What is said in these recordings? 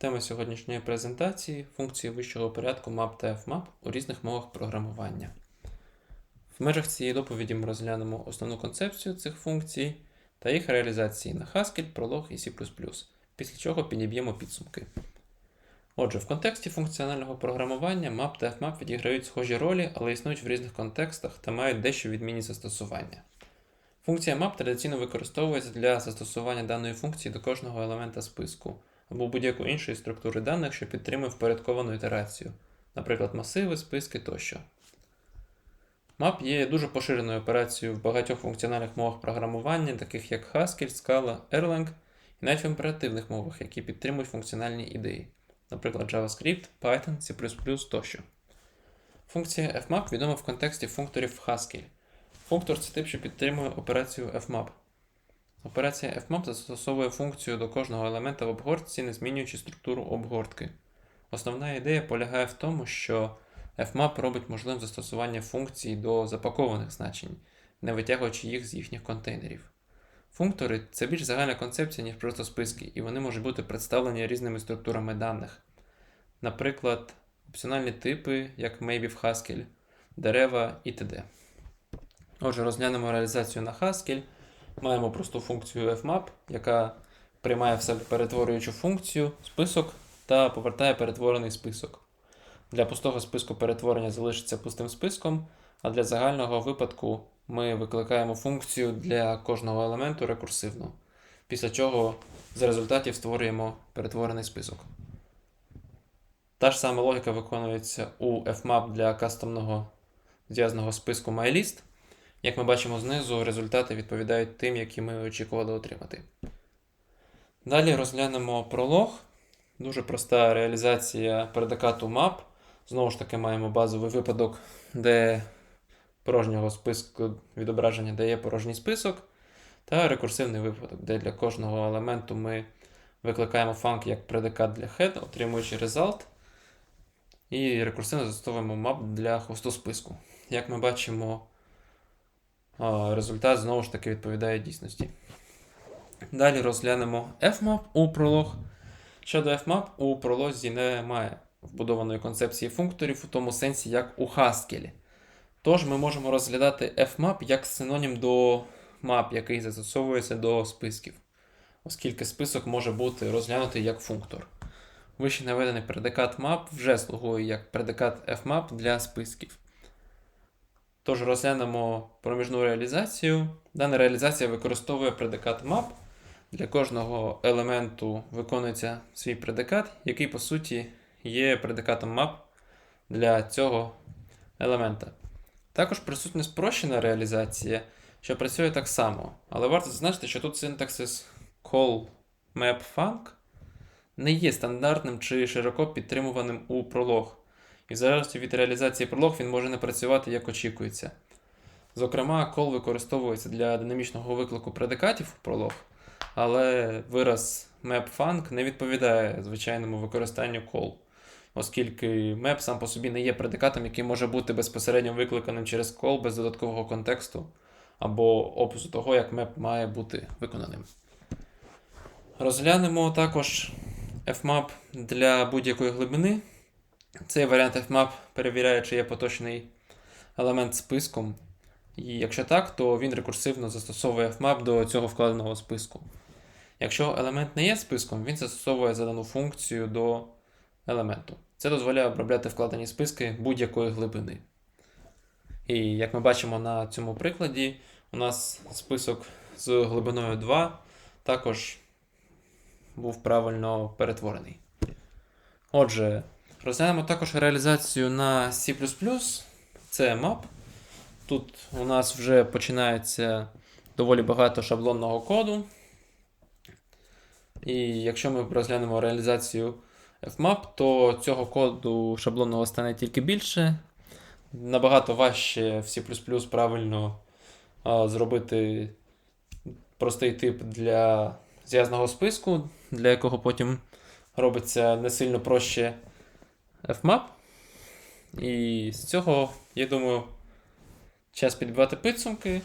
Тема сьогоднішньої презентації функції вищого порядку map та fmap у різних мовах програмування. В межах цієї доповіді ми розглянемо основну концепцію цих функцій та їх реалізації на Haskell, Prolog і C, після чого підіб'ємо підсумки. Отже, в контексті функціонального програмування map та fmap відіграють схожі ролі, але існують в різних контекстах та мають дещо відмінні застосування. Функція map традиційно використовується для застосування даної функції до кожного елемента списку або будь-якої іншої структури даних, що підтримує впорядковану ітерацію, наприклад, масиви, списки тощо. Map є дуже поширеною операцією в багатьох функціональних мовах програмування, таких як Haskell, Scala, Erlang, і навіть в імперативних мовах, які підтримують функціональні ідеї, наприклад, JavaScript, Python, C тощо. Функція fmap відома в контексті функторів Haskell. Функтор це тип, що підтримує операцію fmap. Операція fmap застосовує функцію до кожного елемента в обгортці, не змінюючи структуру обгортки. Основна ідея полягає в тому, що fmap робить можливим застосування функцій до запакованих значень, не витягуючи їх з їхніх контейнерів. Функтори це більш загальна концепція, ніж просто списки, і вони можуть бути представлені різними структурами даних. Наприклад, опціональні типи, як maybe в Haskell, дерева і т.д. Отже, розглянемо реалізацію на Haskell. Маємо просту функцію fmap, яка приймає в себе перетворюючу функцію, список та повертає перетворений список. Для пустого списку перетворення залишиться пустим списком, а для загального випадку ми викликаємо функцію для кожного елементу рекурсивно, після чого з результатів створюємо перетворений список. Та ж сама логіка виконується у fmap для кастомного зв'язаного списку MyList. Як ми бачимо знизу, результати відповідають тим, які ми очікували отримати. Далі розглянемо пролог. Дуже проста реалізація предикату map. Знову ж таки, маємо базовий випадок, де порожнього списку відображення дає порожній список. Та рекурсивний випадок, де для кожного елементу ми викликаємо функ як предикат для head, отримуючи result. І рекурсивно застосовуємо map для хвосту списку. Як ми бачимо, результат знову ж таки відповідає дійсності. Далі розглянемо fmap у пролог. Щодо fmap, у пролозі немає вбудованої концепції функторів у тому сенсі, як у Haskell. Тож ми можемо розглядати fmap як синонім до map, який застосовується до списків, оскільки список може бути розглянутий як функтор. Вище наведений предикат map вже слугує як предикат fmap для списків. Тож розглянемо проміжну реалізацію. Дана реалізація використовує предикат map. Для кожного елементу виконується свій предикат, який, по суті, є предикатом map для цього елемента. Також присутня спрощена реалізація, що працює так само. Але варто зазначити, що тут синтаксис call map func не є стандартним чи широко підтримуваним у пролог. І в залежності від реалізації пролог він може не працювати як очікується. Зокрема, call використовується для динамічного виклику предикатів у пролог, але вираз map-func не відповідає звичайному використанню call, оскільки map сам по собі не є предикатом, який може бути безпосередньо викликаним через call без додаткового контексту або опису того, як map має бути виконаним. Розглянемо також fmap для будь-якої глибини. Цей варіант fmap перевіряє, чи є поточний елемент списком. І якщо так, то він рекурсивно застосовує fmap до цього вкладеного списку. Якщо елемент не є списком, він застосовує задану функцію до елементу. Це дозволяє обробляти вкладені списки будь-якої глибини. І як ми бачимо на цьому прикладі, у нас список з глибиною 2 також був правильно перетворений. Отже, розглянемо також реалізацію на C. Це map. Тут у нас вже починається доволі багато шаблонного коду. І якщо ми розглянемо реалізацію fmap, то цього коду шаблонного стане тільки більше. Набагато важче в C правильно а, зробити простий тип для зв'язного списку, для якого потім робиться не сильно проще fmap. І з цього, я думаю, час підбивати підсумки.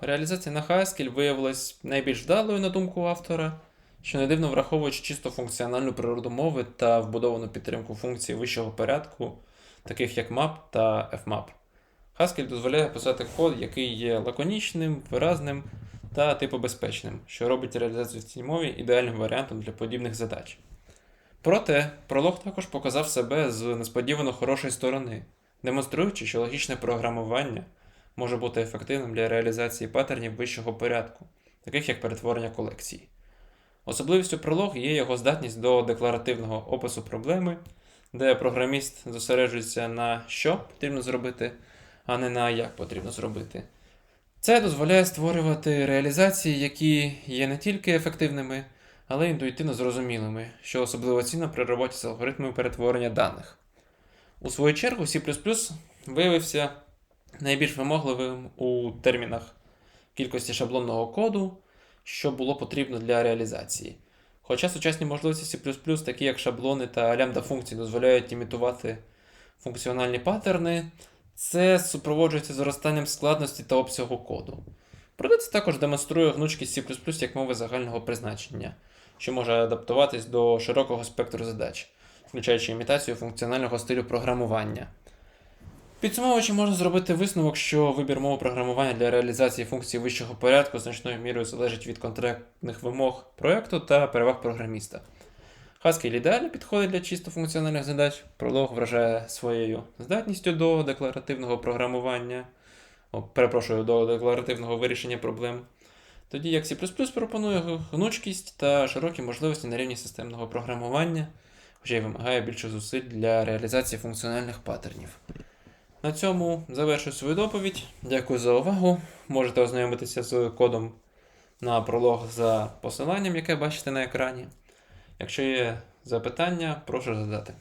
Реалізація на Haskell виявилась найбільш вдалою, на думку автора, що не дивно враховуючи чисто функціональну природу мови та вбудовану підтримку функцій вищого порядку, таких як map та fmap. Haskell дозволяє писати код, який є лаконічним, виразним та типобезпечним, що робить реалізацію в цій мові ідеальним варіантом для подібних задач. Проте, пролог також показав себе з несподівано хорошої сторони, демонструючи, що логічне програмування може бути ефективним для реалізації паттернів вищого порядку, таких як перетворення колекцій. Особливістю пролог є його здатність до декларативного опису проблеми, де програміст зосереджується на що потрібно зробити, а не на як потрібно зробити. Це дозволяє створювати реалізації, які є не тільки ефективними, але інтуїтивно зрозумілими, що особливо цінно при роботі з алгоритмами перетворення даних. У свою чергу, C виявився найбільш вимогливим у термінах кількості шаблонного коду, що було потрібно для реалізації. Хоча сучасні можливості C, такі як шаблони та лямбда функції, дозволяють імітувати функціональні паттерни, це супроводжується зростанням складності та обсягу коду. Проте також демонструє гнучкість C як мови загального призначення, що може адаптуватись до широкого спектру задач, включаючи імітацію функціонального стилю програмування. Підсумовуючи, можна зробити висновок, що вибір мови програмування для реалізації функцій вищого порядку значною мірою залежить від конкретних вимог проєкту та переваг програміста. Haskell ідеально підходить для чисто функціональних задач. Пролог вражає своєю здатністю до декларативного програмування, перепрошую, до декларативного вирішення проблем. Тоді як C пропонує гнучкість та широкі можливості на рівні системного програмування, хоча й вимагає більше зусиль для реалізації функціональних паттернів. На цьому завершую свою доповідь. Дякую за увагу. Можете ознайомитися з кодом на пролог за посиланням, яке бачите на екрані. Якщо є запитання, прошу задати.